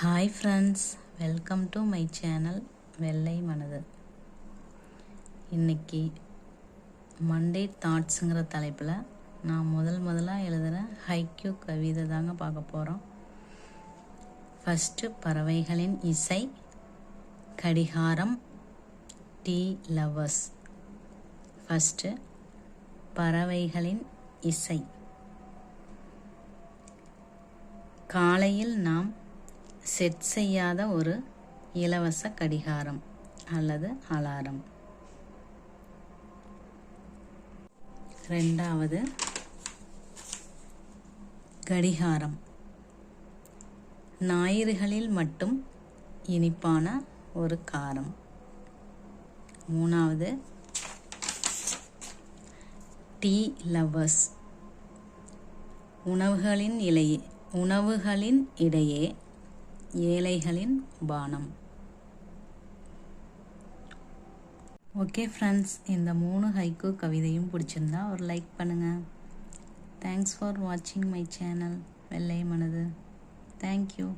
Hi friends welcome to my channel Vellai Manathu இன்னைக்கு Monday தாட்ஸுங்கிற தலைப்பில் நான் முதல் முதலாக எழுதுகிற ஹைக்யூ கவிதை தாங்க பார்க்க போகிறோம் ஃபஸ்ட்டு பறவைகளின் இசை கடிகாரம் டீ லவர்ஸ் ஃபஸ்ட்டு பறவைகளின் இசை. காலையில் நாம் செட் செய்யாத ஒரு இலவச கடிகாரம் அல்லது அலாரம். ரெண்டாவது கடிகாரம். ஞாயிறுகளில் மட்டும் இனிப்பான ஒரு காரம். மூணாவது டீ லவ்வர்ஸ். உணவுகளின் இலையே உணவுகளின் இடையே ஏழைகளின் பானம். ஓகே ஃப்ரெண்ட்ஸ் இந்த மூணு ஹைக்கோ கவிதையும் பிடிச்சிருந்தா ஒரு லைக் பண்ணுங்கள் தேங்க்ஸ் ஃபார் வாட்சிங் my channel Vellai Manathu thank you